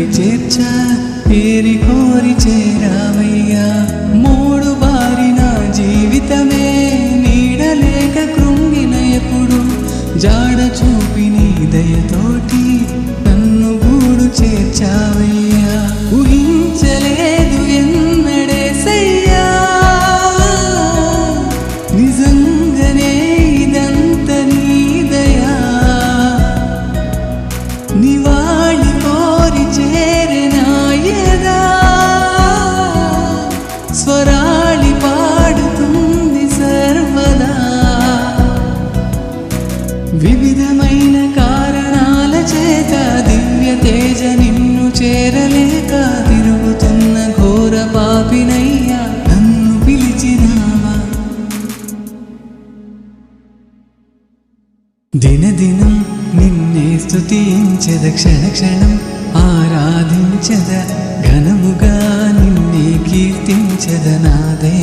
చేరి చేర్చ పేరి కోరి చేరావయ్యా మూడు బారిన జీవితమే నీడలేక కృంగిన ఎప్పుడు జాడ చూపి నీ దయతోటి వివిధమైన కారణాల చేత దివ్య తేజ నిన్ను చేరలేక తిరుగుతున్న ఘోర పాపినయ్యా నన్ను పిలిచినావా? దినదినం నిన్నే స్తుతించద క్షణ క్షణం ఆరాధించద ఘనముగా నిన్నే కీర్తించద నాదే